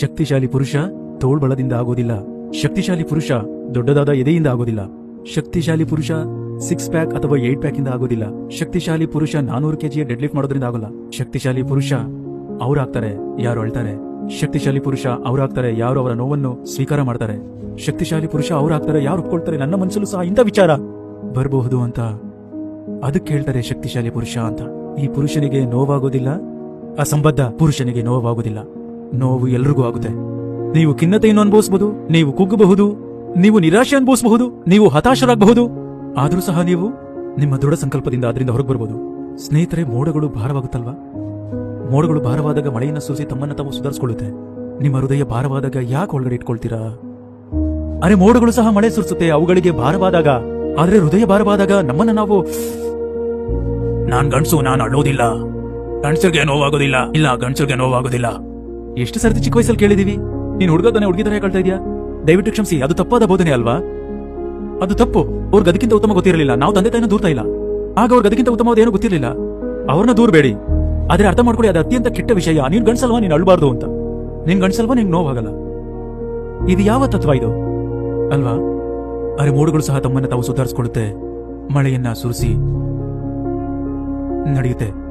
ಶಕ್ತಿಶಾಲಿ ಪುರುಷ ತೋಳ್ಬಳದಿಂದ ಆಗೋದಿಲ್ಲ. ಶಕ್ತಿಶಾಲಿ ಪುರುಷ ದೊಡ್ಡದಾದ ಎದೆಯಿಂದ ಆಗೋದಿಲ್ಲ. ಶಕ್ತಿಶಾಲಿ ಪುರುಷ ಸಿಕ್ಸ್ ಪ್ಯಾಕ್ ಅಥವಾ ಏಟ್ ಪ್ಯಾಕ್ ಇಂದ ಆಗೋದಿಲ್ಲ. ಶಕ್ತಿಶಾಲಿ ಪುರುಷ ನಾನೂರು ಕೆಜಿಯ ಡೆಡ್ ಲಿಫ್ಟ್ ಮಾಡೋದ್ರಿಂದ ಆಗೋಲ್ಲ. ಶಕ್ತಿಶಾಲಿ ಪುರುಷ ಅವರಾಗ್ತಾರೆ, ಯಾರು ಅಳ್ತಾರೆ. ಶಕ್ತಿಶಾಲಿ ಪುರುಷ ಅವರಾಗ್ತಾರೆ, ಯಾರು ಅವರ ನೋವನ್ನು ಸ್ವೀಕಾರ ಮಾಡ್ತಾರೆ. ಶಕ್ತಿಶಾಲಿ ಪುರುಷ ಅವರಾಗ್ತಾರೆ, ಯಾರು ಒಪ್ಕೊಳ್ತಾರೆ, ನನ್ನ ಮನಸ್ಸಲ್ಲೂ ಸಹ ಇಂಥ ವಿಚಾರ. ಬರಬಹುದು ಅಂತ. ಅದಕ್ಕೆ ಹೇಳ್ತಾರೆ ಶಕ್ತಿಶಾಲಿ ಪುರುಷ ಅಂತ. ಈ ಪುರುಷನಿಗೆ ನೋವಾಗೋದಿಲ್ಲ. ಅಸಂಬದ್ಧ ಪುರುಷನಿಗೆ ನೋವಾಗೋದಿಲ್ಲ. ನೋವು ಎಲ್ರಿಗೂ ಆಗುತ್ತೆ. ನೀವು ಖಿನ್ನತೆಯನ್ನು ಅನುಭವಿಸಬಹುದು ನೀವು ಕುಗ್ಗಬಹುದು, ನೀವು ನಿರಾಶೆ ಅನುಭವಿಸಬಹುದು, ನೀವು ಹತಾಶರಾಗಬಹುದು. ಆದರೂ ಸಹ ನೀವು ನಿಮ್ಮ ದೃಢ ಸಂಕಲ್ಪದಿಂದ ಅದರಿಂದ ಹೊರಗೆ ಬರಬಹುದು ಸ್ನೇಹಿತರೆ, ಮೋಡಗಳು ಭಾರವಾಗುತ್ತಲ್ವಾ? ಮೋಡಗಳು ಭಾರವಾದಾಗ ಮಳೆಯನ್ನು ಸೂಸಿ ತಮ್ಮನ್ನ ತಾವು ಸುಧಾರಿಸಿಕೊಳ್ಳುತ್ತೆ. ನಿಮ್ಮ ಹೃದಯ ಭಾರವಾದಾಗ ಯಾಕೆ ಒಳಗಡೆ ಇಟ್ಕೊಳ್ತೀರಾ? ಅರೆ, ಮೋಡಗಳು ಸಹ ಮಳೆ ಸುರಿಸುತ್ತೆ, ಅವುಗಳಿಗೆ ಭಾರವಾದಾಗ. ಆದ್ರೆ ಹೃದಯ ಭಾರವಾದಾಗ ನಮ್ಮನ್ನ ನಾವು ನಾನ್ ಗಂಡಸು, ನಾನು ಅಳೋದಿಲ್ಲ ಗಂಡಸರಿಗೆ ನೋವಾಗೋದಿಲ್ಲ. ಇಲ್ಲ, ಗಂಡಸರಿಗೆ ನೋವಾಗೋದಿಲ್ಲ. ಎಷ್ಟು ಸರ್ತಿ ಚಿಕ್ಕ ವಯಸ್ಸಲ್ಲಿ ಕೇಳಿದೀವಿ? ನೀನ್ ಹುಡುಗ ತಾನೆ ಹುಡುಗಿ ತರ ಹೇಳ್ತಾ ಇದೀಯಾ? ದಯವಿಟ್ಟು ಕ್ಷಮಿಸಿ, ಅದು ತಪ್ಪಾದ ಬೋಧನೆ ಅಲ್ವಾ? ಅದು ತಪ್ಪು. ಅವ್ರಿಗೆ ಅದಕ್ಕಿಂತ ಉತ್ತಮ ಗೊತ್ತಿರಲಿಲ್ಲ. ನಾವು ತಂದೆ ತಾಯಿನ ದೂರ್ತಾ ಇಲ್ಲ. ಆಗ ಅವ್ರಿಗೆ ಅದಕ್ಕಿಂತ ಉತ್ತಮವಾದ ಏನೂ ಗೊತ್ತಿರಲಿಲ್ಲ. ಅವ್ರನ್ನ ದೂರಬೇಡಿ ಆದ್ರೆ ಅರ್ಥ ಮಾಡ್ಕೊಳ್ಳಿ, ಅದು ಅತ್ಯಂತ ಕೆಟ್ಟ ವಿಷಯ. ನೀನ್ ಗಣಸಲ್ವಾ ನೀನ್ ಅಳ್ಬಾರ್ದು ಅಂತ. ನೀನ್ ಗಣಸಲ್ವಾ ನಿಂಗೆ ನೋವಾಗಲ್ಲ. ಇದು ಯಾವ ತತ್ವ ಇದು? ಅಲ್ವಾ? ಅರೆ ಮೋಡುಗಳು ಸಹ ತಮ್ಮನ್ನ ತಾವು ಸುಧಾರಿಸಿಕೊಳ್ಳುತ್ತೆ ಮಳೆಯನ್ನ ಸುರಿಸಿ ನಡೆಯುತ್ತೆ.